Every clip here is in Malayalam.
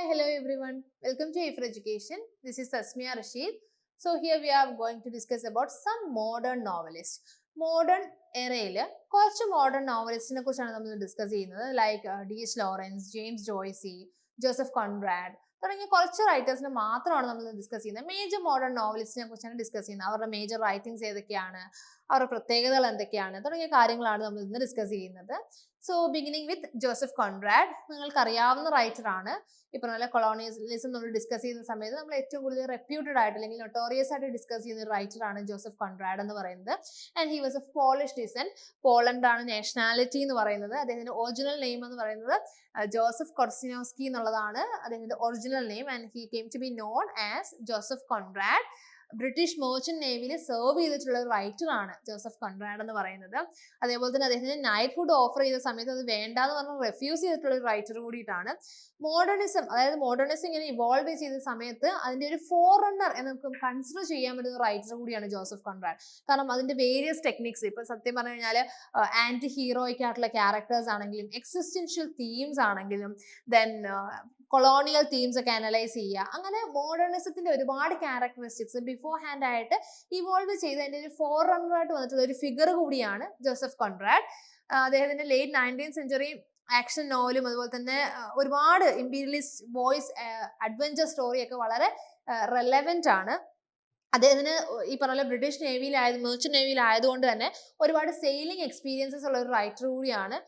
Hi, hello everyone. Welcome to A for Education. This is Tasmia Rashid. So here we are going to discuss about some modern novelists. Modern എറയിൽ കുറച്ച് മോഡേൺ നോവലിസ്റ്റിനെ കുറിച്ചാണ് നമ്മൾ ഡിസ്കസ് ചെയ്യുന്നത് like D H Lawrence James Joicy Joseph Conrad തുടങ്ങിയ കുറച്ച് റൈറ്റേഴ്സിനെ മാത്രമാണ് നമ്മൾ ഡിസ്കസ് ചെയ്യുന്നത് മേജർ മോഡേൺ നോവലിസ്റ്റിനെ കുറിച്ചാണ് ഡിസ്കസ് ചെയ്യുന്നത് അവരുടെ മേജർ റൈറ്റിംഗ്സ് ഏതൊക്കെയാണ് അവരുടെ പ്രത്യേകതകൾ എന്തൊക്കെയാണ്? തുടങ്ങിയ കാര്യങ്ങളാണ് നമ്മൾ ഇന്ന് ഡിസ്കസ് ചെയ്യുന്നത്. So beginning with Joseph Conrad. നിങ്ങൾക്ക് അറിയാവുന്ന ആണ്. ഇപ്പൊ നല്ല കൊളോണിയലിസം നമ്മൾ ഡിസ്കസ് ചെയ്യുന്ന സമയത്ത് നമ്മൾ ഏറ്റവും കൂടുതൽ റെപ്യൂട്ടഡ് ആയിട്ട് അല്ലെങ്കിൽ നൊട്ടോറിയസ് ആയിട്ട് ഡിസ്കസ് ചെയ്യുന്ന ഒരു ആണ് ജോസഫ് കോൺറാഡ് എന്ന് പറയുന്നത്. And he was a Polish descent Poland ആണ് നാഷണാലിറ്റി എന്ന് പറയുന്നത്. അദ്ദേഹത്തിന്റെ ഒറിജിനൽ നെയിം എന്ന് പറയുന്നത് ജോസഫ് കൊർസിനോസ്കി എന്നുള്ളതാണ് അദ്ദേഹത്തിന്റെ original name and he came to be known as Joseph Conrad. British merchant നേവിയിൽ serve ചെയ്തിട്ടുള്ള ഒരു റൈറ്റർ ആണ് ജോസഫ് കൺറാഡ് എന്ന് പറയുന്നത്. അതേപോലെ തന്നെ അദ്ദേഹത്തിന് നൈറ്റ്ഹുഡ് ഓഫർ ചെയ്ത സമയത്ത് അത് വേണ്ടാന്ന് പറഞ്ഞ് റെഫ്യൂസ് ചെയ്തിട്ടുള്ള ഒരു റൈറ്റർ കൂടിയിട്ടാണ്. മോഡേണിസം അതായത് മോഡേണിസം ഇങ്ങനെ ഇവോൾവ് ചെയ്ത സമയത്ത് അതിന്റെ ഒരു ഫോർ റണ്ണർ എന്ന് നമുക്ക് കൺസിഡർ ചെയ്യാൻ പറ്റുന്ന റൈറ്റർ കൂടിയാണ് ജോസഫ് കൺറാഡ്. കാരണം അതിന്റെ വേരിയസ് ടെക്നിക്സ് ഇപ്പൊ സത്യം പറഞ്ഞു കഴിഞ്ഞാൽ ആന്റി ഹീറോയിക് ആയിട്ടുള്ള ക്യാരക്ടേഴ്സ് ആണെങ്കിലും എക്സിസ്റ്റൻഷ്യൽ തീംസ് ആണെങ്കിലും ദെൻ കൊളോണിയൽ തീംസ് ഒക്കെ അനലൈസ് ചെയ്യുക. അങ്ങനെ മോഡേണിസത്തിന്റെ ഒരുപാട് ക്യാരക്ടറിസ്റ്റിക്സ് ബിഫോർ ഹാൻഡ് ആയിട്ട് ഇവോൾവ് ചെയ്തതിന്റെ ഒരു ഫോർ റണ്ണറായിട്ട് വന്നിട്ടുള്ള ഒരു ഫിഗർ കൂടിയാണ് ജോസഫ് കോൺറാഡ്. അദ്ദേഹത്തിന്റെ ലേറ്റ് നയന്റീൻ സെഞ്ചുറി ആക്ഷൻ നോവലും അതുപോലെ തന്നെ ഒരുപാട് ഇമ്പീരിയലിസ്റ്റ് വോയിസ് അഡ്വഞ്ചർ സ്റ്റോറിയൊക്കെ വളരെ റെലവെന്റ് ആണ്. അദ്ദേഹത്തിന് ഈ പറഞ്ഞ ബ്രിട്ടീഷ് നേവിയിലായത് മെർച്ചന്റ് നേവിയിലായതുകൊണ്ട് തന്നെ ഒരുപാട് സെയിലിംഗ് എക്സ്പീരിയൻസസ് ഉള്ള ഒരു റൈറ്റർ കൂടിയാണ്.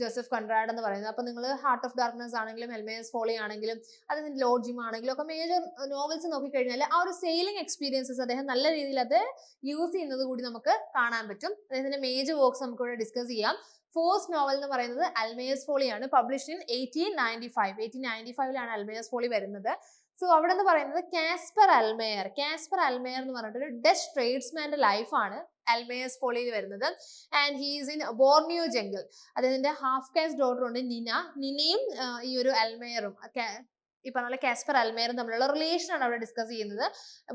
ജോസഫ് കൺറാഡ് എന്ന് പറയുന്നത്. അപ്പൊ നിങ്ങൾ ഹാർട്ട് ഓഫ് ഡാർക്ക്നെസ് ആണെങ്കിലും എൽമേസ് ഫോളി ആണെങ്കിലും അതിന് ലോഡ് ജിം ആണെങ്കിലും ഒക്കെ മേജർ നോവൽസ് നോക്കിക്കഴിഞ്ഞാൽ ആ ഒരു സെയിലിംഗ് എക്സ്പീരിയൻസസ് അദ്ദേഹം നല്ല രീതിയിൽ അത് യൂസ് ചെയ്യുന്നത് കൂടി നമുക്ക് കാണാൻ പറ്റും. അദ്ദേഹത്തിന്റെ മേജർ വർക്ക്സ് നമുക്ക് ഇവിടെ ഡിസ്കസ് ചെയ്യാം. ഫോസ്റ്റ് നോവൽ എന്ന് പറയുന്നത് Almayer's ഫോളിയാണ് published in eighteen ninety five eighteen ninety ഫൈവിലാണ് Almayer's Foley വരുന്നത്. സോ അവിടെ നിന്ന് പറയുന്നത് കാസ്പർ അൽമേയർ കാസ്പർ അൽമേയർ എന്ന് പറഞ്ഞിട്ട് ഒരു ഡച്ച് ട്രേഡ്സ്മാന്റെ ലൈഫാണ് അൽമേയസ് പോളിയിൽ വരുന്നത്. And he's in Borneo jungle അദ്ദേഹത്തിന്റെ ഹാഫ് കാസ്റ്റ് ഡോട്ടർ ഉണ്ട് നിന നിനയും ഈ ഒരു അൽമേയറും ഈ പറഞ്ഞ കാസ്പർ അൽമേറും തമ്മിലുള്ള റിലേഷൻ ആണ് അവിടെ ഡിസ്കസ് ചെയ്യുന്നത്.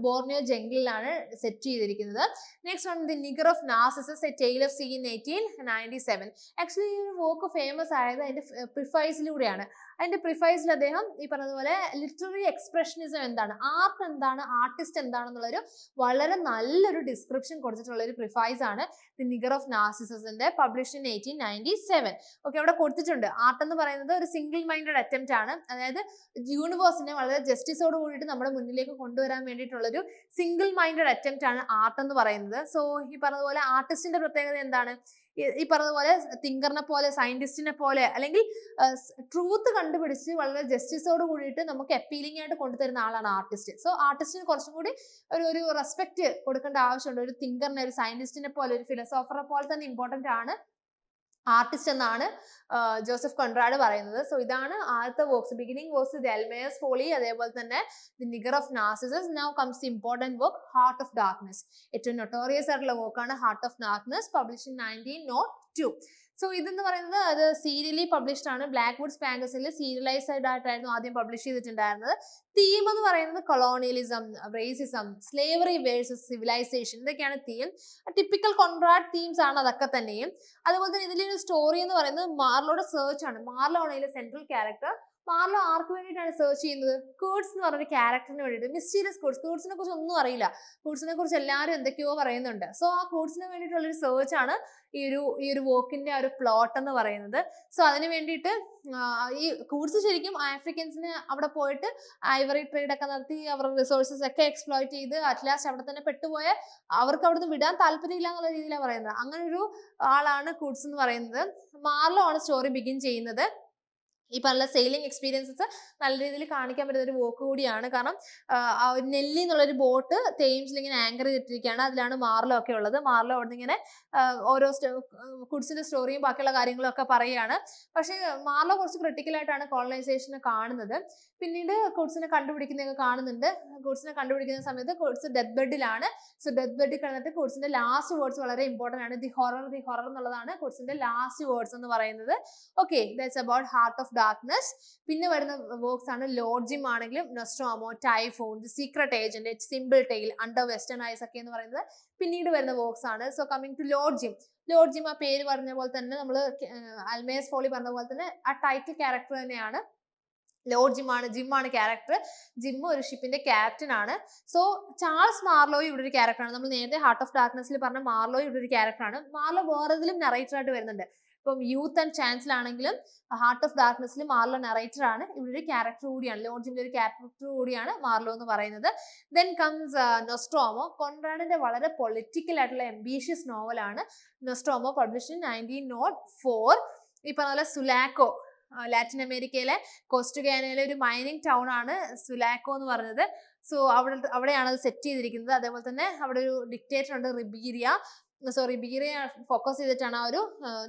ബോർണിയോ ജംഗിളിലാണ് സെറ്റ് ചെയ്തിരിക്കുന്നത്. Next one the nigger of Narcissus a tale of seen eighteen ninety seven actually ഈ ഒരു വർക്ക് ഫേമസ് ആയത് അതിന്റെ പ്രിഫൈസിലൂടെയാണ് അതിന്റെ പ്രിഫൈസിൽ അദ്ദേഹം ഈ പറഞ്ഞതുപോലെ ലിറ്റററി എക്സ്പ്രഷനിസം എന്താണ്? ആർട്ട് എന്താണ്? ആർട്ടിസ്റ്റ് എന്താണെന്നുള്ളൊരു വളരെ നല്ലൊരു ഡിസ്ക്രിപ്ഷൻ കൊടുത്തിട്ടുള്ള ഒരു പ്രിഫൈസ് ആണ് the Nigar of നാസിസസിന്റെ publish in eighteen ninety seven okay അവിടെ കൊടുത്തിട്ടുണ്ട്. ആർട്ട് എന്ന് പറയുന്നത് ഒരു സിംഗിൾ മൈൻഡഡ് അറ്റംപ്റ്റ് ആണ്. അതായത് യൂണിവേഴ്സിനെ വളരെ ജസ്റ്റിസോട് കൂടിയിട്ട് നമ്മുടെ മുന്നിലേക്ക് കൊണ്ടുവരാൻ വേണ്ടിയിട്ടുള്ളൊരു സിംഗിൾ മൈൻഡഡ് അറ്റംപ്റ്റ് ആണ് ആർട്ട് എന്ന് പറയുന്നത്. സോ ഈ പറഞ്ഞതുപോലെ ആർട്ടിസ്റ്റിന്റെ പ്രത്യേകത എന്താണ്? ഈ പറഞ്ഞതുപോലെ തിങ്കറിനെ പോലെ സയന്റിസ്റ്റിനെ പോലെ അല്ലെങ്കിൽ ട്രൂത്ത് കണ്ടുപിടിച്ച് വളരെ ജസ്റ്റിസോട് കൂടിയിട്ട് നമുക്ക് അപ്പീലിംഗ് ആയിട്ട് കൊണ്ടുതരുന്ന ആളാണ് ആർട്ടിസ്റ്റ് സോ ആർട്ടിസ്റ്റിന് കുറച്ചും കൂടി ഒരു ഒരു റെസ്പെക്ട് കൊടുക്കേണ്ട ആവശ്യമുണ്ട്. ഒരു തിങ്കറിനെ ഒരു സയന്റിസ്റ്റിനെ പോലെ ഒരു ഫിലോസോഫറെ പോലെ തന്നെ ഇമ്പോർട്ടന്റ് ആണ് ആർട്ടിസ്റ്റ് എന്നാണ് ജോസഫ് കൊൺറാഡ് പറയുന്നത്. സോ ഇതാണ് ആദ്യത്തെ works beginning works the Almayer's Folly അതേപോലെ തന്നെ the nigger of Narcissus now comes the important work heart of darkness ഏറ്റവും നൊട്ടോറിയസ് ആയിട്ടുള്ള വർക്കാണ് heart of darkness publish in nineteen nought two so ഇതെന്ന് പറയുന്നത് അത് സീരിയലി പബ്ലിഷ്ഡ് ആണ്. ബ്ലാക്ക് വുഡ്സ് പാങ്കസിൽ സീരിയലൈസ്ഡ് ആയിട്ടായിരുന്നു ആദ്യം പബ്ലിഷ് ചെയ്തിട്ടുണ്ടായിരുന്നത്. തീം എന്ന് പറയുന്നത് colonialism racism slavery versus civilisation ഇതൊക്കെയാണ് തീം ടിപ്പിക്കൽ കോൺട്രാക്ട് തീംസ് ആണ് അതൊക്കെ തന്നെയും. അതുപോലെ തന്നെ ഇതിലൊരു സ്റ്റോറി എന്ന് പറയുന്നത് മാർലോയുടെ സെർച്ച് ആണ്. മാർലോ ആണ് ഇതിലെ സെൻട്രൽ ക്യാരക്ടർ മാർലോ ആർക്ക് വേണ്ടിയിട്ടാണ് സെർച്ച് ചെയ്യുന്നത്? കൂഡ്സ് എന്ന് പറഞ്ഞൊരു ക്യാരക്ടറിന് വേണ്ടിയിട്ട്. മിസ്റ്റീരിയസ് കൂഡ്സ് കൂഡ്സിനെ കുറിച്ച് ഒന്നും അറിയില്ല. കൂഡ്സിനെ കുറിച്ച് എല്ലാവരും എന്തൊക്കെയോ പറയുന്നുണ്ട്. സോ ആ കൂഡ്സിന് വേണ്ടിയിട്ടുള്ളൊരു സെർച്ച് ആണ് ഈ ഒരു ഈ ഒരു വോക്കിന്റെ ആ ഒരു പ്ലോട്ട് എന്ന് പറയുന്നത്. സോ അതിന് വേണ്ടിയിട്ട് ഈ കൂഡ്സ് ശരിക്കും ആഫ്രിക്കൻസിന് അവിടെ പോയിട്ട് ഐവറി ട്രേഡ് ഒക്കെ നടത്തി അവരുടെ റിസോഴ്സസ് ഒക്കെ എക്സ്പ്ലോയിറ്റ് ചെയ്ത് അറ്റ്ലാസ്റ്റ് അവിടെ തന്നെ പെട്ടുപോയ അവർക്ക് അവിടുന്ന് വിടാൻ താല്പര്യമില്ല എന്നുള്ള രീതിയിലാണ് പറയുന്നത്. അങ്ങനെ ഒരു ആളാണ് കൂഡ്സ് എന്ന് പറയുന്നത്. മാർലോ ആണ് സ്റ്റോറി ബിഗിൻ ചെയ്യുന്നത്. ഈ പറഞ്ഞ സെയിലിംഗ് എക്സ്പീരിയൻസസ് നല്ല രീതിയിൽ കാണിക്കാൻ പറ്റുന്ന ഒരു വോക്ക് കൂടിയാണ്. കാരണം നെല്ലി എന്നുള്ളൊരു ബോട്ട് തേംസിൽ ഇങ്ങനെ ആങ്കർ ചെയ്തിട്ടിരിക്കുകയാണ്. അതിലാണ് മാർലോ ഒക്കെ ഉള്ളത്. മാർലോ അവിടെ ഇങ്ങനെ ഓരോ കുഡ്സിന്റെ സ്റ്റോറിയും ബാക്കിയുള്ള കാര്യങ്ങളും ഒക്കെ പറയുകയാണ്. പക്ഷേ മാർലോ കുറച്ച് ക്രിട്ടിക്കലായിട്ടാണ് കോളനൈസേഷനെ കാണുന്നത്. പിന്നീട് കുഡ്സിനെ കണ്ടുപിടിക്കുന്നതൊക്കെ കാണുന്നുണ്ട്. കുഡ്സിനെ കണ്ടുപിടിക്കുന്ന സമയത്ത് കുഡ്സ് ഡെത്ത് ബെഡിലാണ് സോ ഡെത്ത് ബെഡിൽ കിടന്നിട്ട് കുഡ്സിന്റെ ലാസ്റ്റ് വേർഡ്സ് വളരെ ഇമ്പോർട്ടന്റ് ആണ്. ദി ഹൊറർ ദി ഹൊറർ എന്നുള്ളതാണ് കുഡ്സിന്റെ ലാസ്റ്റ് വേർഡ്സ് എന്ന് പറയുന്നത്. Okay that's about heart of darkness പിന്നെ വരുന്ന വർക്ക്സ് ആണ് ലോഡ് ജിം ആണെങ്കിലും Nostromo Typhoon secret agent simple tale under western eyes ഒക്കെ എന്ന് പറയുന്നത് പിന്നീട് വരുന്ന വർക്ക്സ് ആണ്. So coming to Lord Jim Lord Jim ആ പേര് പറഞ്ഞ പോലെ തന്നെ നമ്മൾ അൽമേസ് ഫോളി പറഞ്ഞ പോലെ തന്നെ ആ ടൈറ്റിൽ ക്യാരക്ടർ തന്നെയാണ്. ലോർഡ് ജിമ്മാണ് ജിമ്മാണ് ക്യാരക്ടർ ജിം ഒരു ഷിപ്പിന്റെ ക്യാപ്റ്റൻ ആണ്. സോ ചാൾസ് മാർലോയും ഇവിടെ ഒരു ക്യാരക്ടറാണ് നമ്മൾ നേരത്തെ ഹാർട്ട് ഓഫ് ഡാർക്ക്നെസ്സിൽ പറഞ്ഞ മാർലോയും ഇവിടെ ഒരു ക്യാരക്ടറാണ് മാർലോ വേറെതിലും നറേറ്റർ ആയിട്ട് വരുന്നുണ്ട്. ഇപ്പം യൂത്ത് ആൻഡ് ചാൻസിലാണെങ്കിലും ഹാർട്ട് ഓഫ് ഡാർക്ക്നെസ്സിൽ മാർലോ നറേറ്റർ ആണ്. ഇവിടെ ഒരു ക്യാരക്ടർ കൂടിയാണ്. ലോർഡ് ഒരു ക്യാരക്ടർ കൂടിയാണ് മാർലോ എന്ന് പറയുന്നത്. ദെൻ കംസ് നൊസ്ട്രോമോ കോൺറാഡിന്റെ വളരെ പൊളിറ്റിക്കൽ ആയിട്ടുള്ള എംബീഷ്യസ് നോവലാണ് Nostromo publish nineteen nought four ഈ പറഞ്ഞ പോലെ സുലാക്കോ ലാറ്റിൻ അമേരിക്കയിലെ കോസ്റ്റുഗാനയിലെ ഒരു മൈനിങ് ടൗൺ ആണ് സുലാക്കോ എന്ന് പറഞ്ഞത് സോ അവിടെ അവിടെയാണ് അത് സെറ്റ് ചെയ്തിരിക്കുന്നത്. അതേപോലെ തന്നെ അവിടെ ഒരു ഡിക്റ്റേറ്റർ ഉണ്ട് റിബീരിയ സോറി ബീറെ ഫോക്കസ് ചെയ്തിട്ടാണ് ആ ഒരു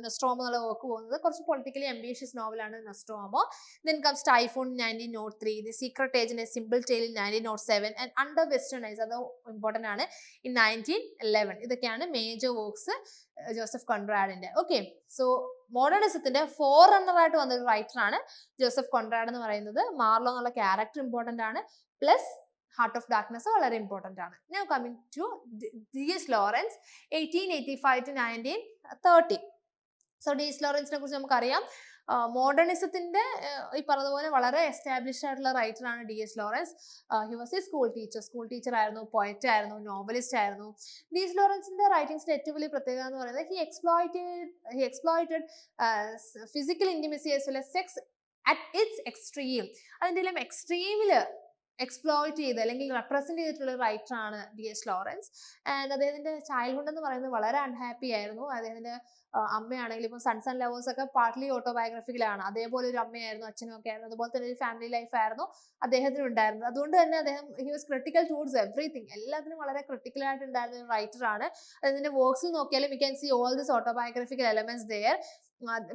നെസ്ട്രോമോ എന്നുള്ള വർക്ക് പോകുന്നത്. കുറച്ച് പൊളിറ്റിക്കലി അംബീഷ്യസ് നോവലാണ് Nostromo then comes Typhoon nineteen nought three the secret agent simple tale nineteen nought seven and under western eyes അത് ഇമ്പോർട്ടന്റ് ആണ് ഇൻ നയന്റീൻ ഇലവൻ ഇതൊക്കെയാണ് മേജർ വർക്ക്സ് ജോസഫ് കൊൺറാഡിന്റെ ഓക്കെ സോ മോഡേണിസത്തിന്റെ ഫോർ റണ്ണർ ആയിട്ട് വന്ന ഒരു റൈറ്റർ ആണ് ജോസഫ് കൊൺറാഡ് എന്ന് പറയുന്നത്. മാർലോ എന്നുള്ള ക്യാരക്ടർ ഇമ്പോർട്ടന്റ് ആണ്. പ്ലസ് ഹാർട്ട് ഓഫ് ഡാർക്ക്നെസ് വളരെ ഇമ്പോർട്ടന്റ് ആണ്. Now coming to D S Lawrence eighteen eighty five to nineteen thirty so D S ലോറൻസിനെ കുറിച്ച് നമുക്കറിയാം. മോഡേണിസത്തിന്റെ ഈ പറഞ്ഞതുപോലെ വളരെ എസ്റ്റാബ്ലിഷ് ആയിട്ടുള്ള റൈറ്റർ ആണ് D S Lawrence he was a school teacher school teacher ആയിരുന്നു പോയറ്റ് ആയിരുന്നു നോവലിസ്റ്റ് ആയിരുന്നു. ഡി എസ് ലോറൻസിന്റെ റൈറ്റിംഗ്സിന്റെ ഏറ്റവും വലിയ പ്രത്യേകത എന്ന് പറയുന്നത് he exploited he exploited physical intimacy as well sex at its extreme അതിന്റെ എല്ലാം എക്സ്ട്രീമിൽ എക്സ്പ്ലോയിറ്റ് ചെയ്ത് അല്ലെങ്കിൽ റെപ്രസെന്റ് ചെയ്തിട്ടുള്ള റൈറ്റർ ആണ് ഡി എസ് ലോറൻസ് ആൻഡ് അദ്ദേഹത്തിന്റെ ചൈൽഡ്ഹുഡ് എന്ന് പറയുന്നത് വളരെ അൺഹാപ്പി ആയിരുന്നു. അദ്ദേഹത്തിന്റെ അമ്മയാണെങ്കിലും ഇപ്പോൾ സൺസ് ആൻഡ് ലവേഴ്സ് ഒക്കെ പാർട്ട്ലി ഓട്ടോബയോഗ്രഫിക്കലാണ് അതേപോലെ ഒരു അമ്മയായിരുന്നു അച്ഛനും ഒക്കെ ആയിരുന്നു. അതുപോലെ തന്നെ ഒരു ഫാമിലി ലൈഫ് ആയിരുന്നു അദ്ദേഹത്തിന് ഉണ്ടായിരുന്നത്. അതുകൊണ്ട് തന്നെ അദ്ദേഹം he was critical towards everything എല്ലാത്തിനും വളരെ ക്രിട്ടിക്കൽ ആയിട്ട് ഉണ്ടായിരുന്ന ഒരു റൈറ്റർ ആണ്. അതിന്റെ വർക്ക്സിൽ നോക്കിയാലും we can see all this autobiographical elements their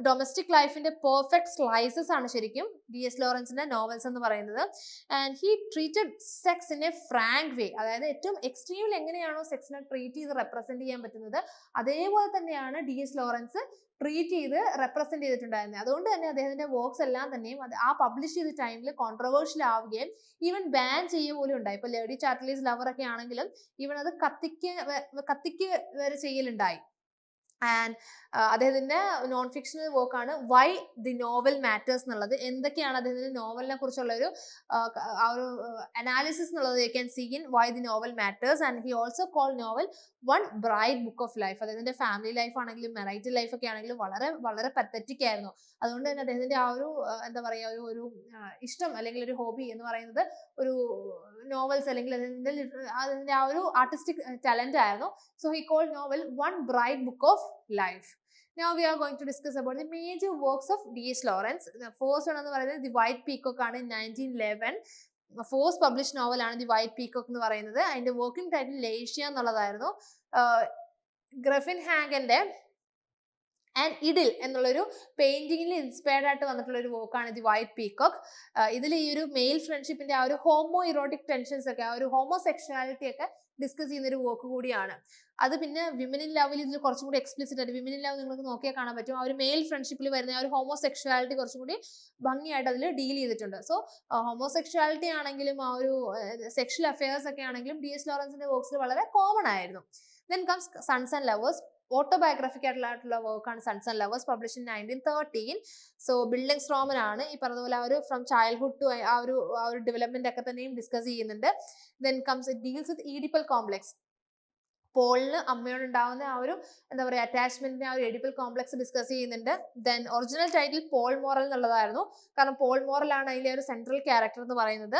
domestic ലൈഫിന്റെ പെർഫെക്റ്റ് സ്ലൈസസ് ആണ് ശരിക്കും ഡി എസ് ലോറൻസിന്റെ നോവൽസ് എന്ന് പറയുന്നത്. And he treated sex in a frank way അതായത് ഏറ്റവും എക്സ്ട്രീമിൽ എങ്ങനെയാണോ സെക്സിനെ ട്രീറ്റ് ചെയ്ത് റെപ്രസെന്റ് ചെയ്യാൻ പറ്റുന്നത് അതേപോലെ തന്നെയാണ് ഡി എസ് ലോറൻസ് ട്രീറ്റ് ചെയ്ത് റെപ്രസെന്റ് ചെയ്തിട്ടുണ്ടായിരുന്നത്. അതുകൊണ്ട് തന്നെ അദ്ദേഹത്തിന്റെ വർക്ക്സ് എല്ലാം തന്നെയും അത് ആ പബ്ലിഷ് ചെയ്ത ടൈമിൽ കോൺട്രവേഴ്ഷ്യൽ ആവുകയും ഈവൻ ബാൻ ചെയ്യുക പോലും ഉണ്ടായി. ഇപ്പൊ ലേഡി ചാർട്ടലീസ് ലവർ ഒക്കെ ആണെങ്കിലും ഈവൻ അത് കത്തിക്ക് കത്തിക്ക് വരെ ചെയ്യലുണ്ടായി. ആൻഡ് അദ്ദേഹത്തിന്റെ നോൺ ഫിക്ഷണൽ വർക്കാണ് വൈ ദി നോവൽ മാറ്റേഴ്സ് എന്നുള്ളത്. എന്തൊക്കെയാണ് അദ്ദേഹത്തിന്റെ നോവലിനെ കുറിച്ചുള്ള ഒരു ആ ഒരു അനാലിസിസ് എന്നുള്ളത് you can see in why the novel matters and he also call novel one bright book of life. അദ്ദേഹത്തിന്റെ ഫാമിലി ലൈഫ് ആണെങ്കിലും മെറൈറ്റി ലൈഫ് ഒക്കെ ആണെങ്കിലും വളരെ വളരെ പത്തറ്റിക് ആയിരുന്നു. അതുകൊണ്ട് തന്നെ അദ്ദേഹത്തിന്റെ ആ ഒരു എന്താ പറയുക ഒരു ഒരു ഇഷ്ടം അല്ലെങ്കിൽ ഒരു ഹോബി എന്ന് പറയുന്നത് ഒരു നോവൽസ് അല്ലെങ്കിൽ അതിന്റെ അതിന്റെ ആ ഒരു ആർട്ടിസ്റ്റിക് ടാലന്റ് ആയിരുന്നു so he call novel one bright book of life Now we are going to discuss about the major works of D.S. Lawrence. The first one എന്ന് പറയുന്നത് ദി വൈറ്റ് പീക്കോക്ക് ആണ് നയന്റീൻ ലെവൻ ഫോസ്റ്റ് പബ്ലിഷ് നോവലാണ് ദി വൈറ്റ് പീക്കോക്ക് എന്ന് പറയുന്നത് അതിന്റെ വർക്കിംഗ് ടൈറ്റിൽ ലേഷ്യ എന്നുള്ളതായിരുന്നു ഗ്രഫിൻ ഹാഗന്റെ ആൻഡ് ഇഡിൽ എന്നുള്ളൊരു പെയിന്റിങ്ങിൽ ഇൻസ്പയർഡ് ആയിട്ട് വന്നിട്ടുള്ള ഒരു വർക്കാണ് ദി വൈറ്റ് പീക്കോക്ക് ഇതിൽ ഈ ഒരു മെയിൽ ഫ്രണ്ട്ഷിപ്പിന്റെ ആ ഒരു ഹോമോ ഇറോട്ടിക് ടെൻഷൻസ് ഒക്കെ ആ ഒരു ഹോമോ സെക്ഷുവാലിറ്റി ഒക്കെ ഡിസ്കസ് ചെയ്യുന്ന ഒരു വർക്ക് കൂടിയാണ്. അത് പിന്നെ വിമൻ ഇൻ ലവിൽ ഇതിൽ കുറച്ചും കൂടി എക്സ്പ്ലിസിറ്റ് ആയിട്ട് വിമൻ ഇൻ ലവ് നിങ്ങൾക്ക് നോക്കിയാൽ കാണാൻ പറ്റും. ആ ഒരു മെയിൽ ഫ്രണ്ട്ഷിപ്പിൽ വരുന്ന ആ ഒരു ഹോമോ സെക്ഷുവാലിറ്റി കുറച്ചും കൂടി ഭംഗിയായിട്ട് അതിൽ ഡീൽ ചെയ്തിട്ടുണ്ട്. സോ ഹോമോ സെക്ഷുവാലിറ്റി ആണെങ്കിലും ആ ഒരു സെക്ഷൽ അഫയേഴ്സ് ഒക്കെ ആണെങ്കിലും ഡി എസ് ലോറൻസിന്റെ വർക്ക്സിൽ വളരെ കോമൺ ആയിരുന്നു. Then comes sons and lovers autobiographical ആയിട്ടുള്ള വർക്കാണ് sons and lovers publish in nineteen thirteen so bildungsroman ആണ്. ഈ പറഞ്ഞതുപോലെ ഒരു ഫ്രം ചൈൽഡ്ഹുഡ് ടു ആ ഒരു ആ ഒരു ഡെവലപ്മെന്റ് ഒക്കെ തന്നെയും ഡിസ്കസ് ചെയ്യുന്നുണ്ട്. Then comes it deals with Oedipal complex പോളിന് അമ്മയോട് ഉണ്ടാവുന്ന ആ ഒരു എന്താ പറയുക അറ്റാച്ച്മെന്റിന്റെ ആ ഒരു എഡിപ്പിൾ കോംപ്ലക്സ് ഡിസ്കസ് ചെയ്യുന്നുണ്ട്. Then original title Paul Morel എന്നുള്ളതായിരുന്നു. കാരണം പോൾ മോറൽ ആണ് അതിലെ ഒരു സെൻട്രൽ ക്യാരക്ടർ എന്ന് പറയുന്നത്.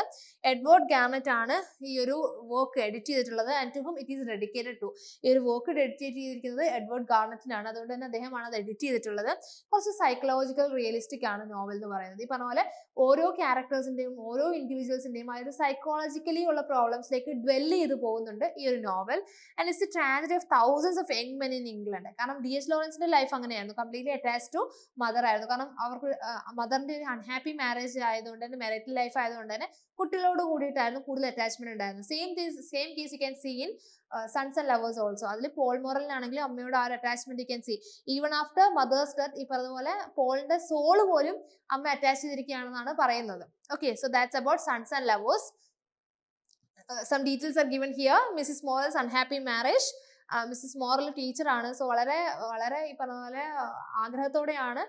എഡ്വേർഡ് ഗാർണറ്റ് ആണ് ഈ ഒരു വർക്ക് എഡിറ്റ് ചെയ്തിട്ടുള്ളത് and to whom it is dedicated to ഈ ഒരു വർക്ക് ഡെഡിക്കേറ്റ് ചെയ്തിരിക്കുന്നത് എഡ്വേർഡ് ഗാർണറ്റിനാണ് അതുകൊണ്ട് തന്നെ അദ്ദേഹമാണ് അത് എഡിറ്റ് ചെയ്തിട്ടുള്ളത്. കുറച്ച് സൈക്കോളജിക്കൽ റിയലിസ്റ്റിക് ആണ് നോവൽ എന്ന് പറയുന്നത്. ഈ പറഞ്ഞ പോലെ ഓരോ ക്യാരക്ടേഴ്സിന്റെയും ഓരോ ഇൻഡിവിജ്വൽസിന്റെയും ആ ഒരു സൈക്കോളജിക്കലി ഉള്ള പ്രോബ്ലംസിലേക്ക് ഡ്വെൽ ചെയ്ത് പോകുന്നുണ്ട് ഈ ഒരു novel and a tragedy of thousands of young men in England കാരണം ഡി എസ് ലോറൻസിന്റെ ലൈഫ് അങ്ങനെയായിരുന്നു. കംപ്ലീറ്റ്ലി അറ്റാച്ച് ടു മദർ ആയിരുന്നു. കാരണം അവർക്ക് മദറിന്റെ ഒരു അൺഹാപ്പി മാരേജ് ആയതുകൊണ്ട് തന്നെ മെറിറ്റൽ ലൈഫ് ആയതുകൊണ്ട് തന്നെ കുട്ടികളോട് കൂടിയിട്ടായിരുന്നു കൂടുതൽ അറ്റാച്ച്മെന്റ് ഉണ്ടായിരുന്നു same same case you can see in sons and lovers also അതിൽ പോൾ മോറലിനാണെങ്കിലും അമ്മയോട് ആ ഒരു attachment you can see even after mother's death ഈ പറഞ്ഞതുപോലെ പോളിന്റെ സോൾ പോലും അമ്മ അറ്റാച്ച് ചെയ്തിരിക്കുകയാണെന്നാണ് പറയുന്നത്. Okay so that's about sons and lovers some details are given here. Mrs morris unhappy marriage Mrs Morel ടീച്ചറാണ് സോ വളരെ വളരെ ഈ പറഞ്ഞ പോലെ ആഗ്രഹത്തോടെയാണ്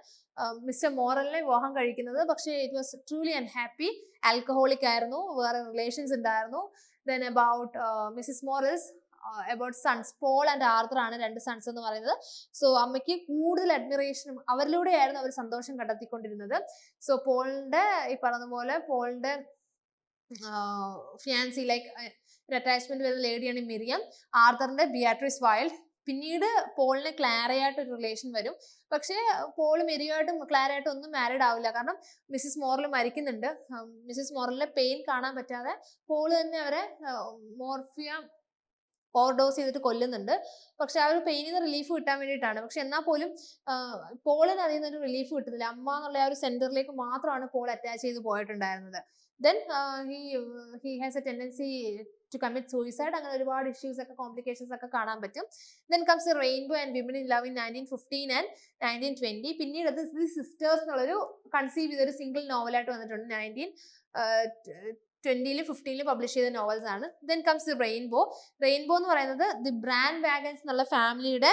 മിസ്റ്റർ മോറലിനെ വിവാഹം കഴിക്കുന്നത്. പക്ഷേ it was truly unhappy alcoholic ആയിരുന്നു. വേറെ റിലേഷൻസ് ഉണ്ടായിരുന്നു then about Mrs Morel's about sons Paul and Arthur ആണ് രണ്ട് സൺസ് എന്ന് പറയുന്നത്. സോ അമ്മയ്ക്ക് കൂടുതൽ അഡ്മിറേഷനും അവരിലൂടെയായിരുന്നു അവർ സന്തോഷം കണ്ടെത്തിക്കൊണ്ടിരുന്നത്. സോ പോളിന്റെ ഈ പറഞ്ഞ പോലെ പോളിന്റെ ഫിയാൻസി ലൈക്ക് ഒരു അറ്റാച്ച്മെന്റ് വരുന്ന ലേഡിയാണ് മിറിയം ആർദറിന്റെ ബിയാട്രിസ് വൈൽഡ് പിന്നീട് പോളിന് ക്ലാരയായിട്ട് ഒരു റിലേഷൻ വരും. പക്ഷേ പോൾ മെരിയുമായിട്ടും ക്ലാരയായിട്ടും ഒന്നും മാരീഡ് ആവില്ല. കാരണം മിസ്സിസ് മോറൽ മരിക്കുന്നുണ്ട്. മിസ്സിസ് മോറലിന്റെ പെയിൻ കാണാൻ പറ്റാതെ പോൾ തന്നെ അവരെ മോർഫിയ ഓവർഡോസ് ചെയ്തിട്ട് കൊല്ലുന്നുണ്ട്. പക്ഷെ ആ ഒരു പെയിനിൽ നിന്ന് റിലീഫ് കിട്ടാൻ വേണ്ടിയിട്ടാണ്. പക്ഷെ എന്നാൽ പോലും പോളിന് അതിൽ നിന്നൊരു റിലീഫ് കിട്ടുന്നില്ല. അമ്മ എന്നുള്ള ആ ഒരു സെന്ററിലേക്ക് മാത്രമാണ് പോൾ അറ്റാച്ച് ചെയ്ത് പോയിട്ടുണ്ടായിരുന്നത്. Then he he has a tendency to commit suicide അങ്ങനെ ഒരുപാട് ഇഷ്യൂസ് ഒക്കെ കോംപ്ലിക്കേഷൻസ് ഒക്കെ കാണാൻ പറ്റും. Then comes rainbow and women in love in nineteen fifteen and nineteen twenty പിന്നീട് അത് ദി സിസ്റ്റേഴ്സ് എന്നുള്ളൊരു കൺസീവ് ചെയ്തൊരു സിംഗിൾ നോവലായിട്ട് വന്നിട്ടുണ്ട്. നയന്റീൻ ട്വന്റിയിലും ഫിഫ്റ്റീനിലും പബ്ലിഷ് ചെയ്ത നോവൽസ് ആണ്. ദെൻ കംസ് റെയിൻബോ റെയിൻബോ എന്ന് പറയുന്നത് ദി ബ്രാൻഡ് വാഗൻസ് എന്നുള്ള ഫാമിലിയുടെ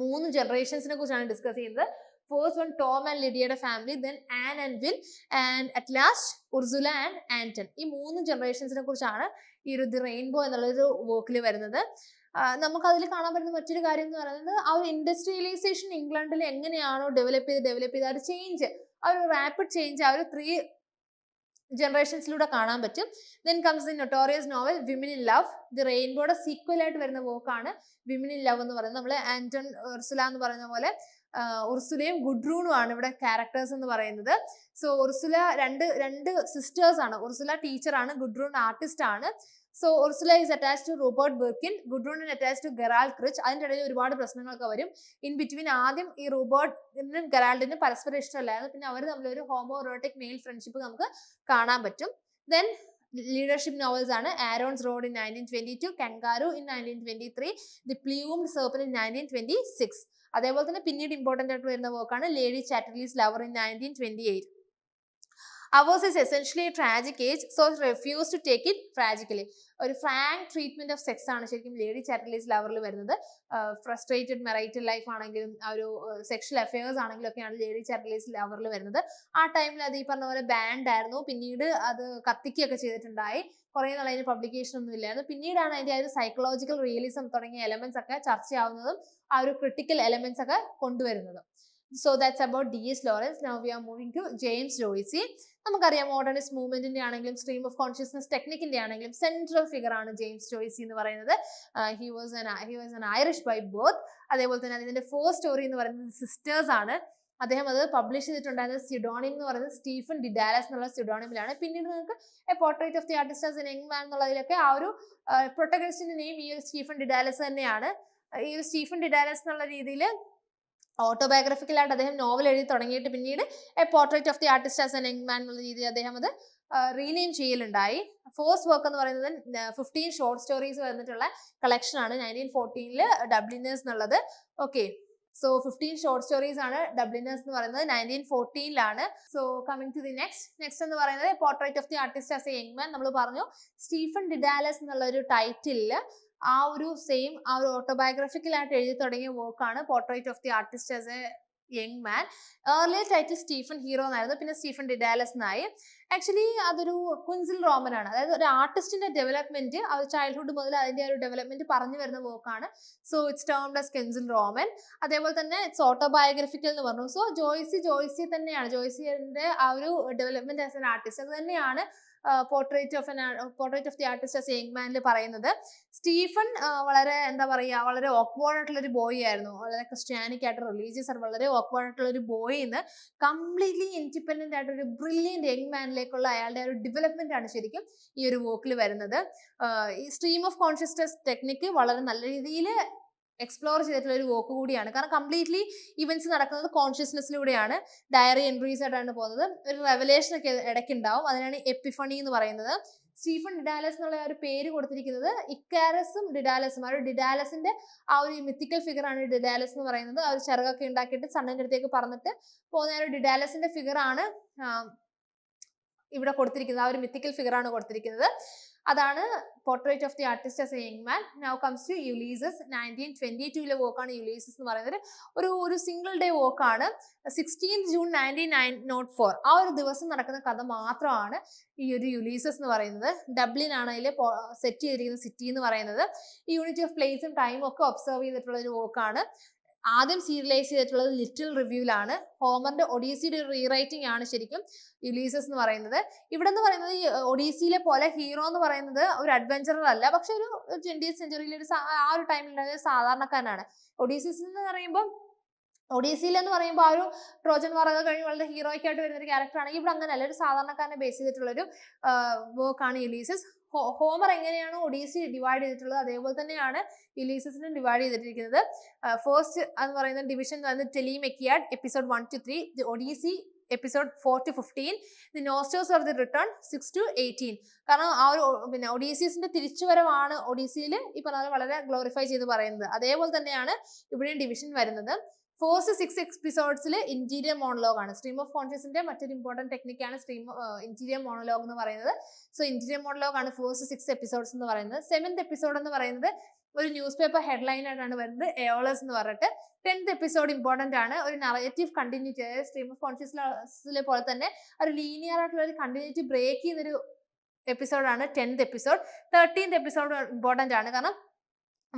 മൂന്ന് ജനറേഷൻസിനെ കുറിച്ചാണ് ഡിസ്കസ് ചെയ്യുന്നത്. First one Tom and ലിഡിയുടെ family then Ann and Will and at last Ursula and Anton ഈ മൂന്ന് ജനറേഷൻസിനെ കുറിച്ചാണ് ഈ ഒരു ദി റെയിൻബോ എന്നുള്ളൊരു വർക്കിൽ വരുന്നത്. നമുക്ക് അതിൽ കാണാൻ പറ്റുന്ന മറ്റൊരു കാര്യം എന്ന് പറയുന്നത് ആ ഒരു ഇൻഡസ്ട്രിയലൈസേഷൻ ഇംഗ്ലണ്ടിൽ എങ്ങനെയാണോ ഡെവലപ്പ് ചെയ്ത് ഡെവലപ്പ് ചെയ്ത് ആ ഒരു ചേഞ്ച് ആ ഒരു റാപ്പിഡ് ചേഞ്ച് ആ ഒരു ത്രീ ജനറേഷൻസിലൂടെ കാണാൻ പറ്റും. Then comes the notorious novel women in love the റെയിൻബോയുടെ sequel ആയിട്ട് വരുന്ന വർക്കാണ് വിമൻ ഇൻ ലവ് എന്ന് പറയുന്നത്. നമ്മൾ ആന്റൺ ഉർസുല എന്ന് പറയുന്ന പോലെ ഉർസുലയും ഗുഡ്രൂണും ആണ് ഇവിടെ ക്യാരക്ടേഴ്സ് എന്ന് പറയുന്നത്. സോ ഉർസുല രണ്ട് രണ്ട് സിസ്റ്റേഴ്സ് ആണ്. ഉർസുല ടീച്ചറാണ് ഗുഡ്രൂൺ ആർട്ടിസ്റ്റ് ആണ്. So Ursula is attach to Robert Birkin Gudrun attach to ഗെറാൾ Crich അതിന്റെ ഇടയിൽ ഒരുപാട് പ്രശ്നങ്ങളൊക്കെ വരും. ഇൻ ബിറ്റ്വീൻ ആദ്യം ഈ റോബർട്ടിനും ഗെറാൾഡിനും പരസ്പരം ഇഷ്ടമല്ലായിരുന്നു. പിന്നെ അവർ തമ്മിൽ ഒരു ഹോമോറോട്ടിക് മെയിൽ ഫ്രണ്ട്ഷിപ്പ് നമുക്ക് കാണാൻ പറ്റും. ദെൻ ലീഡർഷിപ്പ് നോവൽസ് ആണ്. Aaron's rod in nineteen twenty two kangaroo in nineteen twenty three the plumed serpent in nineteen twenty six അതേപോലെ തന്നെ പിന്നീട് ഇമ്പോർട്ടന്റ് ആയിട്ട് വരുന്ന വർക്കാണ് Lady Chatterley's lover in nineteen twenty eight ours is essentially tragic age so refuse to take it tragically ഒരു ഫ്രാങ്ക് ട്രീറ്റ്മെന്റ് ഓഫ് സെക്സ് ആണ് ശരിക്കും ലേഡി ചാറ്റലീസ് ലവറിൽ വരുന്നത്. ഫ്രസ്ട്രേറ്റഡ് മെറൈറ്റൽ ലൈഫ് ആണെങ്കിലും ഒരു സെക്ഷൽ അഫയേഴ്സ് ആണെങ്കിലും ഒക്കെയാണ് ലേഡി ചാറ്റലീസ് ലവറിൽ വരുന്നത്. ആ ടൈമിൽ അത് ഈ പറഞ്ഞ പോലെ ബാൻഡ് ആയിരുന്നു. പിന്നീട് അത് കത്തിക്കുകയൊക്കെ ചെയ്തിട്ടുണ്ടായി. കുറേ നാൾ അതിന് പബ്ലിക്കേഷൻ ഒന്നും ഇല്ലായിരുന്നു. പിന്നീടാണ് അതിന്റെ ആ ഒരു സൈക്കോളജിക്കൽ റിയലിസം തുടങ്ങിയ എലമെന്റ്സ് ഒക്കെ ചർച്ചയാവുന്നതും ആ ഒരു ക്രിട്ടിക്കൽ എലമെന്റ്സ് ഒക്കെ കൊണ്ടുവരുന്നതും. So that's about D S Lawrence now we are moving to James Joyce നമുക്കറിയാം മോഡേണിസ്റ്റ് മൂവ്മെന്റിന്റെ ആണെങ്കിലും സ്ട്രീം ഓഫ് കോൺഷ്യസ്നസ് ടെക്നിക്കിന്റെ ആണെങ്കിലും സെൻട്രൽ ഫിഗർ ആണ് ജെയിംസ് ജോയിസി എന്ന് പറയുന്നത്. He was he was an Irish by both അതേപോലെ തന്നെ അതിന്റെ ഫോർ സ്റ്റോറി എന്ന് പറയുന്നത് സിസ്റ്റേഴ്സ് ആണ്. അദ്ദേഹം അത് പബ്ലിഷ് ചെയ്തിട്ടുണ്ടായിരുന്നത് സിഡോണിം എന്ന് പറയുന്നത് സ്റ്റീഫൻ ഡിഡാലസ് എന്നുള്ള സിഡോണിമിലാണ് പിന്നീട് നിങ്ങൾക്ക് a portrait of the artist as an young man എന്നുള്ളതിലൊക്കെ ആ ഒരു പ്രൊട്ടഗണിസ്റ്റിന്റെ നെയിം ഈ ഒരു സ്റ്റീഫൻ ഡിഡാലസ് തന്നെയാണ്. ഈ ഒരു സ്റ്റീഫൻ ഡിഡാലസ് എന്നുള്ള രീതിയിൽ ഓട്ടോബയോഗ്രഫിക്കൽ ആയിട്ട് അദ്ദേഹം നോവൽ എഴുതി തുടങ്ങിയിട്ട് പിന്നീട് a portrait of the artist as an young man എന്നുള്ള രീതിയിൽ അദ്ദേഹം അത് റീനെയിം ചെയ്യലുണ്ടായി. ഫോഴ്സ് വർക്ക് എന്ന് പറയുന്നത് ഫിഫ്റ്റീൻ ഷോർട്ട് സ്റ്റോറീസ് വന്നിട്ടുള്ള കളക്ഷൻ ആണ്. നയന്റീൻ ഫോർട്ടീനിൽ ഡബ്ലിനേഴ്സ് എന്നുള്ളത്. Okay so fifteen short stories ആണ് ഡബ്ലിനേഴ്സ് എന്ന് പറയുന്നത്. Nineteen ഫോർട്ടീനിലാണ് so coming to the next next എന്ന് പറയുന്നത് portrait of the artist as a young man നമ്മൾ പറഞ്ഞു സ്റ്റീഫൻ ഡിഡാലസ് എന്നുള്ള ഒരു ടൈറ്റിലിൽ ആ ഒരു സെയിം ആ ഒരു ഓട്ടോബയോഗ്രഫിക്കൽ ആയിട്ട് എഴുതി തുടങ്ങിയ വർക്കാണ് portrait of the artist as a young man earlier title Stephen hero എന്നായിരുന്നു. പിന്നെ സ്റ്റീഫൻ ഡിഡാലസ് എന്നായി ആക്ച്വലി അതൊരു കുൻസിൽ റോമൻ ആണ്. അതായത് ഒരു ആർട്ടിസ്റ്റിന്റെ ഡെവലപ്മെന്റ് ഒരു ചൈൽഡ്ഹുഡ് മുതൽ അതിന്റെ ഒരു ഡെവലപ്മെന്റ് പറഞ്ഞു വരുന്ന വർക്കാണ് so it's termed as Kunstlerroman അതേപോലെ തന്നെ ഇറ്റ്സ് ഓട്ടോബയോഗ്രഫിക്കൽ എന്ന് പറഞ്ഞു. സോ ജോയ്സി ജോയ്സി തന്നെയാണ്. ജോയ്സിന്റെ ആ ഒരു ഡെവലപ്മെന്റ് ആസ് എൻ ആർട്ടിസ്റ്റ് അത് തന്നെയാണ് portrait of portrait of the artist as young മാനിൽ പറയുന്നത്. സ്റ്റീഫൻ വളരെ എന്താ പറയുക വളരെ ഓക്വേർഡ് ആയിട്ടുള്ള ഒരു ബോയ് ആയിരുന്നു. വളരെ ക്രിസ്ത്യാനിക് ആയിട്ട് റിലീജിയസ് ആയിട്ട് വളരെ ഓക്വേർഡ് ആയിട്ടുള്ള ഒരു ബോയിന്ന് കംപ്ലീറ്റ്ലി ഇൻഡിപെൻഡന്റ് ആയിട്ട് ഒരു ബ്രില്യന്റ് യങ് മാനിലേക്കുള്ള അയാളുടെ ഒരു ഡെവലപ്മെന്റ് ആണ് ശരിക്കും ഈ ഒരു വോക്കിൽ വരുന്നത്. ഈ സ്ട്രീം ഓഫ് കോൺഷ്യസ്നസ് ടെക്നിക്ക് വളരെ നല്ല രീതിയിൽ എക്സ്പ്ലോർ ചെയ്തിട്ടുള്ള ഒരു വോക്ക് കൂടിയാണ്. കാരണം കംപ്ലീറ്റ്ലി ഇവന്റ്സ് നടക്കുന്നത് കോൺഷ്യസ്നെസ്സിലൂടെയാണ് ഡയറി എൻട്രീസ് ആയിട്ടാണ് പോകുന്നത്. ഒരു റെവലേഷൻ ഒക്കെ ഇടയ്ക്ക് ഉണ്ടാവും അതിനാണ് എപ്പിഫണി എന്ന് പറയുന്നത്. സ്റ്റീഫൻ ഡിഡാലസ് എന്നുള്ള ഒരു പേര് കൊടുത്തിരിക്കുന്നത് ഇക്കാരസും ഡിഡാലസും. ആ ഒരു ഡിഡാലസിന്റെ ആ ഒരു മിത്തിക്കൽ ഫിഗർ ആണ് ഡിഡാലസ് എന്ന് പറയുന്നത്. ആ ഒരു ചിറകൊക്കെ ഉണ്ടാക്കിയിട്ട് സണ്ണിന്റെ അടുത്തേക്ക് പറഞ്ഞിട്ട് പോകുന്ന ഒരു ഡിഡാലസിന്റെ ഫിഗർ ആണ് ഇവിടെ കൊടുത്തിരിക്കുന്നത് ആ ഒരു മിത്തിക്കൽ ഫിഗർ ആണ് കൊടുത്തിരിക്കുന്നത്. അതാണ് portrait of the artist as a young man now comes to Ulysses nineteen twenty ടൂവിലെ വോക്കാണ് യുലീസസ് എന്ന് പറയുന്നത്. ഒരു ഒരു single day വോക്കാണ് sixteen June nineteen nine nought four ആ ഒരു ദിവസം നടക്കുന്ന കഥ മാത്രമാണ് ഈ ഒരു യുലീസസ് എന്ന് പറയുന്നത്. ഡബ്ലിൻ ആണ് അതിൽ സെറ്റ് ചെയ്തിരിക്കുന്ന സിറ്റി എന്ന് പറയുന്നത്. ഈ യൂണിറ്റി ഓഫ് പ്ലേസും ടൈമും ഒക്കെ ഒബ്സർവ് ചെയ്തിട്ടുള്ള ഒരു വോക്കാണ് ആദ്യം സീരിയലൈസ് ചെയ്തിട്ടുള്ളത് ലിറ്റിൽ റിവ്യൂലാണ്. ഹോമറിന്റെ ഒഡീസിയുടെ ഒരു റീറൈറ്റിംഗ് ആണ് ശരിക്കും യുലീസസ് എന്ന് പറയുന്നത്. ഇവിടെ എന്ന് പറയുന്നത് ഒഡീസിയിലെ പോലെ ഹീറോ എന്ന് പറയുന്നത് ഒരു അഡ്വഞ്ചറർ അല്ല. പക്ഷെ ഒരു ട്വന്റിയത് സെഞ്ചുറിയിലെ ഒരു ആ ഒരു ടൈമിൽ ഉണ്ടായ സാധാരണക്കാരനാണ്. ഒഡീസസ് എന്ന് പറയുമ്പോൾ ഒഡീസിയിൽ എന്ന് പറയുമ്പോൾ ആ ഒരു ട്രോജൻ വർഗ കഴിഞ്ഞ് വളരെ ഹീറോയ്ക്കായിട്ട് വരുന്ന ഒരു ക്യാരക്ടറാണ് ഇവിടെ ഇവിടെ അങ്ങനെയല്ല. ഒരു സാധാരണക്കാരനെ ബേസ് ചെയ്തിട്ടുള്ള ഒരു വർക്കാണ് യുലീസസ് ഹോമർ എങ്ങനെയാണ് ഒഡീസി ഡിവൈഡ് ചെയ്തിട്ടുള്ളത് അതേപോലെ തന്നെയാണ് ഇലീസസിനും ഡിവൈഡ് ചെയ്തിട്ടിരിക്കുന്നത്. ഫസ്റ്റ് എന്ന് പറയുന്ന ഡിവിഷൻ വന്ന് Telemachiad episode one to three the Odyssey episode four to fifteen the nostos of the return six to eighteen കാരണം ആ ഒരു പിന്നെ ഒഡീസീസിന്റെ തിരിച്ചുവരവാണ് ഒഡീസിയിൽ ഈ പറഞ്ഞ വളരെ ഗ്ലോറിഫൈ ചെയ്ത് പറയുന്നത്. അതേപോലെ തന്നെയാണ് ഇവിടെയും ഡിവിഷൻ വരുന്നത്. ഫോഴ്സ് സിക്സ് എപ്പിസോഡ്സിൽ ഇന്റീരിയർ മോണലോഗ് ആണ്. സ്ട്രീം ഓഫ് കോൺഷ്യസിന്റെ മറ്റൊരു ഇമ്പോർട്ടന്റ് ടെക്നിക്കാണ് സ്ട്രീം ഇന്റീരിയർ മോണലോഗ് എന്ന് പറയുന്നത്. സോ ഇന്റീരിയർ മോണലോഗ് ആണ് ഫോഴ്സ് സിക്സ് എപ്പിസോഡ്സ് എന്ന് പറയുന്നത്. സെവൻത് എപ്പിസോഡ് എന്ന് പറയുന്നത് ഒരു ന്യൂസ് പേപ്പർ ഹെഡ്ലൈൻ ആയിട്ടാണ് വരുന്നത്. എയോളസ് എന്ന് പറഞ്ഞിട്ട്. ടെൻത്ത് എപ്പിസോഡ് ഇമ്പോർട്ടന്റ് ആണ്. ഒരു നറേറ്റീവ് കണ്ടിന്യൂറ്റി അതായത് സ്ട്രീം ഓഫ് കോൺഷ്യസിലെ പോലെ തന്നെ ഒരു ലീനിയർ ആയിട്ടുള്ള ഒരു കണ്ടിന്യൂറ്റി ബ്രേക്ക് ചെയ്യുന്നൊരു എപ്പിസോഡാണ് tenth episode thirteenth episode important ആണ്. കാരണം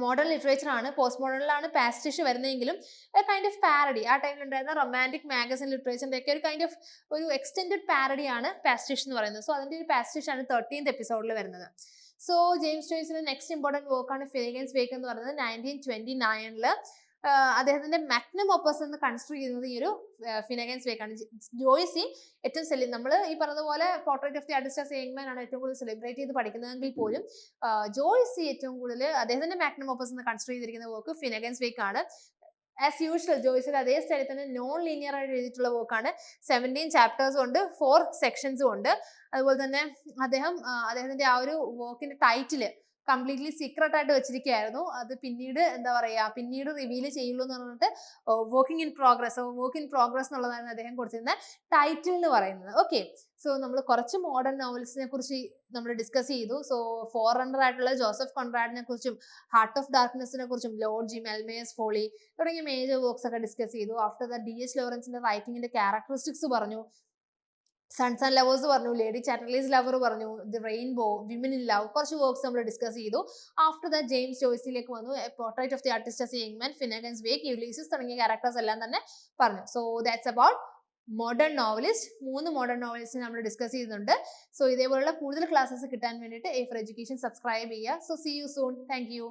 മോഡേൺ ലിറ്ററേച്ചറാണ് പോസ്റ്റ് മോഡേണിലാണ് പാസ്റ്റിഷ് വരുന്നതെങ്കിലും കൈൻഡ് ഓഫ് പാരഡി ആ ടൈമിൽ ഉണ്ടായിരുന്ന റൊമാന്റിക് മാഗസിൻ ലിറ്ററേച്ചറിന്റെ ഒക്കെ ഒരു കൈൻഡ് ഓഫ് ഒരു എക്സ്റ്റെൻഡ് പാരഡിയാണ് പാസ്റ്റിഷ് എന്ന് പറയുന്നത്. സോ അതിന്റെ ഒരു പാസ്റ്റിഷ് ആണ് തേർട്ടീൻത് എപ്പിസോഡിൽ വരുന്നത്. സോ ജെയിംസ് ജോയ്സിന്റെ നെക്സ്റ്റ് ഇമ്പോർട്ടന്റ് വർക്കാണ് ഫിലിഗൻസ് വേക്ക് എന്ന് പറയുന്നത് നയന്റീൻ ട്വന്റി നയനിൽ അദ്ദേഹത്തിന്റെ മാഗ്നം ഓപ്പസ് എന്ന് കൺസിഡർ ചെയ്യുന്നത് ഈ ഒരു ഫിനഗൻസ് വേക്കാണ് ജോയ്സി ഏറ്റവും സെലി നമ്മൾ ഈ പറഞ്ഞതുപോലെ portrait of the artist as young ആണ് ഏറ്റവും കൂടുതൽ സെലിബ്രേറ്റ് ചെയ്ത് പഠിക്കുന്നതെങ്കിൽ പോലും ജോയ്സി ഏറ്റവും കൂടുതൽ അദ്ദേഹത്തിന്റെ മാഗ്നം ഓപ്പസ് എന്ന് കൺസിഡർ ചെയ്തിരിക്കുന്ന വർക്ക് ഫിനഗൻസ് വേക്കാണ് ആസ് യൂഷ്വൽ ജോയ്സിൽ അതേ സ്റ്റൈലിൽ തന്നെ നോൺ ലീനിയർ ആയിട്ട് എഴുതിയിട്ടുള്ള വർക്കാണ് സെവന്റീൻ ചാപ്റ്റേഴ്സും ഉണ്ട് ഫോർ സെക്ഷൻസും ഉണ്ട്. അതുപോലെ തന്നെ അദ്ദേഹം അദ്ദേഹത്തിന്റെ ആ ഒരു വർക്കിന്റെ ടൈറ്റിൽ കംപ്ലീറ്റ്ലി സീക്രട്ട് ആയിട്ട് വെച്ചിരിക്കുകയായിരുന്നു. അത് പിന്നീട് എന്താ പറയാ പിന്നീട് റിവീൽ ചെയ്യുള്ളൂ എന്ന് പറഞ്ഞിട്ട് working in progress work in progress എന്നുള്ളതായിരുന്നു അദ്ദേഹം കൊടുത്തിരുന്ന ടൈറ്റിൽ എന്ന് പറയുന്നത്. ഓക്കെ സോ നമ്മൾ കുറച്ച് മോഡേൺ നോവൽസിനെ കുറിച്ച് നമ്മൾ ഡിസ്കസ് ചെയ്തു. സോ ഫോർ റണ്ണർ ആയിട്ടുള്ള ജോസഫ് കോൺറാഡിനെ കുറിച്ചും ഹാർട്ട് ഓഫ് ഡാർക്ക്നെസ്സിനെ കുറിച്ചും ലോർഡ് ജി മെൽമേസ് ഫോളി തുടങ്ങിയ മേജർ വർക്ക്സ് ഒക്കെ ഡിസ്കസ് ചെയ്തു. ആഫ്റ്റർ ദ ഡി എച്ച് ലോറൻസിന്റെ റൈറ്റിംഗിന്റെ ക്യാരക്ടറിസ്റ്റിക്സ് പറഞ്ഞു. സൺസ് ആൻഡ് ലവേഴ്സ് പറഞ്ഞു ലേഡി ചാറ്റർലീസ് ലവർ പറഞ്ഞു the rainbow women in love കുറച്ച് വർക്ക്സ് നമ്മൾ ഡിസ്കസ് ചെയ്തു. ആഫ്റ്റർ ദാറ്റ് ജെയിംസ് ജോയ്സിലേക്ക് വന്നു portrait of the artist as young man Finnegans wake Ulysses തുടങ്ങിയ ക്യാരക്ടേഴ്സ് എല്ലാം തന്നെ പറഞ്ഞു. So that's about modern novelist മൂന്ന് മോഡേൺ നോവലിസ്റ്റ് നമ്മൾ ഡിസ്കസ് ചെയ്യുന്നുണ്ട്. സോ ഇതേപോലുള്ള കൂടുതൽ ക്ലാസ്സസ് കിട്ടാൻ വേണ്ടിയിട്ട് എ ഫോർ എഡ്യൂക്കേഷൻ സബ്സ്ക്രൈബ് ചെയ്യുക. So see you soon thank you